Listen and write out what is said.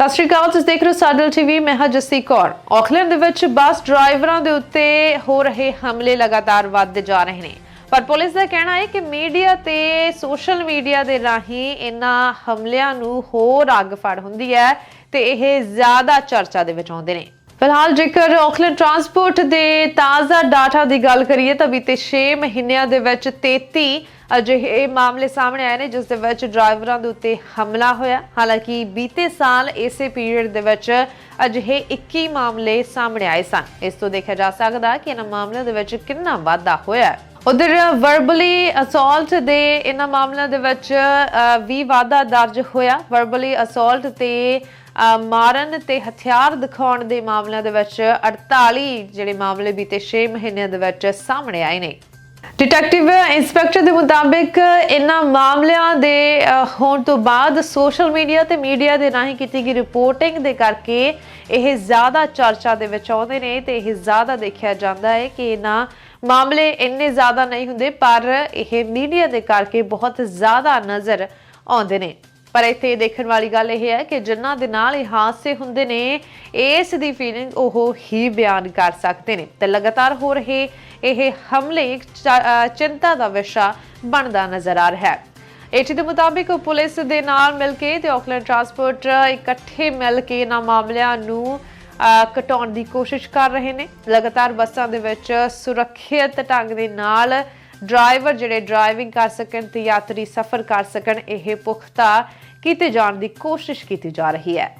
ਸਤਿ ਸ਼੍ਰੀ ਅਕਾਲ, ਤੁਸੀਂ ਦੇਖ ਰਹੇ ਹੋ ਸਾਡਲ ਟੀਵੀ, ਮੈਂ ਹਾਂ ਜਸੀ ਕੌਰ। ਆਕਲੈਂਡ ਦੇ ਵਿੱਚ ਬੱਸ ਡਰਾਈਵਰਾਂ ਦੇ ਉੱਤੇ ਹੋ ਰਹੇ ਹਮਲੇ ਲਗਾਤਾਰ ਵੱਧਦੇ ਜਾ ਰਹੇ ਨੇ। ਪਰ ਪੁਲਿਸ ਦਾ ਕਹਿਣਾ ਹੈ ਕਿ ਮੀਡੀਆ ਤੇ ਸੋਸ਼ਲ ਮੀਡੀਆ ਦੇ ਰਾਹੀਂ ਇਹਨਾਂ ਹਮਲਿਆਂ ਨੂੰ ਹੋਰ ਅੱਗ ਫੜ ਹੁੰਦੀ ਹੈ ਤੇ ਇਹ ਜ਼ਿਆਦਾ ਚਰਚਾ ਦੇ ਵਿੱਚ ਆਉਂਦੇ ਨੇ। ਫਿਲਹਾਲ ਜੇਕਰ ਆਕਲੈਂਡ ਟਰਾਂਸਪੋਰਟ ਦੇ ਤਾਜ਼ਾ ਡਾਟਾ ਦੀ ਗੱਲ ਕਰੀਏ ਤਾਂ ਬੀਤੇ 6 ਮਹੀਨਿਆਂ ਦੇ ਵਿੱਚ 33 ਅਜਿਹੇ ਮਾਮਲੇ ਸਾਹਮਣੇ ਆਏ ਨੇ, ਜਿਸ ਦੇ ਵਿੱਚ ਡਰਾਈਵਰਾਂ ਦੇ ਉੱਤੇ ਹਮਲਾ ਹੋਇਆ। ਹਾਲਾਂਕਿ ਬੀਤੇ ਸਾਲ ਇਸੇ ਪੀਰੀਅਡ ਦੇ ਵਿੱਚ ਅਜਿਹੇ 21 ਮਾਮਲੇ ਸਾਹਮਣੇ ਆਏ ਸਨ। ਇਸ ਤੋਂ ਦੇਖਿਆ ਜਾ ਸਕਦਾ ਕਿ ਇਹਨਾਂ ਮਾਮਲਿਆਂ ਦੇ ਵਿੱਚ ਕਿੰਨਾ ਵਾਧਾ ਹੋਇਆ ਹੈ। ਉਧਰ ਵਰਬਲੀ ਅਸੌਲਟ ਦੇ ਇਹਨਾਂ ਮਾਮਲਿਆਂ ਦੇ ਵਿੱਚ ਵੀ ਵਾਧਾ ਦਰਜ ਹੋਇਆ। ਵਰਬਲੀ ਅਸੌਲਟ ਤੇ ਮਾਰਨ ਤੇ ਹਥਿਆਰ ਦਿਖਾਉਣ ਦੇ ਮਾਮਲਿਆਂ ਦੇ ਵਿੱਚ 48 ਜਿਹੜੇ ਮਾਮਲੇ ਬੀਤੇ 6 ਮਹੀਨਿਆਂ ਦੇ ਵਿੱਚ ਸਾਹਮਣੇ ਆਏ ਨੇ। ਡਿਟੈਕਟਿਵ ਇੰਸਪੈਕਟਰ ਦੇ ਮੁਤਾਬਿਕ ਇਹਨਾਂ ਮਾਮਲਿਆਂ ਦੇ ਹੋਣ ਤੋਂ ਬਾਅਦ ਸੋਸ਼ਲ ਮੀਡੀਆ ਤੇ ਮੀਡੀਆ ਦੇ ਰਾਹੀਂ ਕੀਤੀ ਗਈ ਰਿਪੋਰਟਿੰਗ ਦੇ ਕਰਕੇ ਇਹ ਜ਼ਿਆਦਾ ਚਰਚਾ ਦੇ ਵਿੱਚ ਆਉਂਦੇ ਨੇ ਤੇ ਇਹ ਜ਼ਿਆਦਾ ਦੇਖਿਆ ਜਾਂਦਾ ਹੈ ਕਿ ਇਹਨਾਂ ਮਾਮਲੇ ਇੰਨੇ ਜ਼ਿਆਦਾ ਨਹੀਂ ਹੁੰਦੇ, ਪਰ ਇਹ ਮੀਡੀਆ ਦੇ ਕਰਕੇ ਬਹੁਤ ਜ਼ਿਆਦਾ ਨਜ਼ਰ ਆਉਂਦੇ ਨੇ। ਪਰ ਇੱਥੇ ਦੇਖਣ ਵਾਲੀ ਗੱਲ ਇਹ ਹੈ ਕਿ ਜਿਨ੍ਹਾਂ ਦੇ ਨਾਲ ਇਹ ਹਾਦਸੇ ਹੁੰਦੇ ਨੇ, ਇਸ ਦੀ ਫੀਲਿੰਗ ਉਹ ਹੀ ਬਿਆਨ ਕਰ ਸਕਦੇ ਨੇ। ਤੇ ਲਗਾਤਾਰ ਹੋ ਰਹੇ ਇਹ ਹਮਲੇ, ਇੱਕ ਚਿੰਤਾ ਦਾ ਵਿਸ਼ਾ ਬਣਦਾ ਨਜ਼ਰ ਆ ਰਿਹਾ ਹੈ। ਏਟੀ ਦੇ ਮੁਤਾਬਿਕ ਪੁਲਿਸ ਦੇ ਨਾਲ ਮਿਲ ਕੇ ਤੇ ਆਕਲੈਂਡ ਟਰਾਂਸਪੋਰਟ ਇਕੱਠੇ ਮਿਲ ਕੇ ਇਹਨਾਂ ਮਾਮਲਿਆਂ ਨੂੰ ਘਟਾਉਣ ਦੀ ਕੋਸ਼ਿਸ਼ ਕਰ ਰਹੇ ਨੇ। ਲਗਾਤਾਰ ਬੱਸਾਂ ਦੇ ਵਿੱਚ ਸੁਰੱਖਿਅਤ ਢੰਗ ਦੇ ਨਾਲ ਡਰਾਈਵਰ ਜਿਹੜੇ ਡਰਾਈਵਿੰਗ ਕਰ ਸਕਣ ਤੇ ਯਾਤਰੀ ਸਫ਼ਰ ਕਰ ਸਕਣ, ਇਹ ਪੁਖਤਾ ਕੀਤੇ ਜਾਣ ਦੀ ਕੋਸ਼ਿਸ਼ ਕੀਤੀ ਜਾ ਰਹੀ ਹੈ।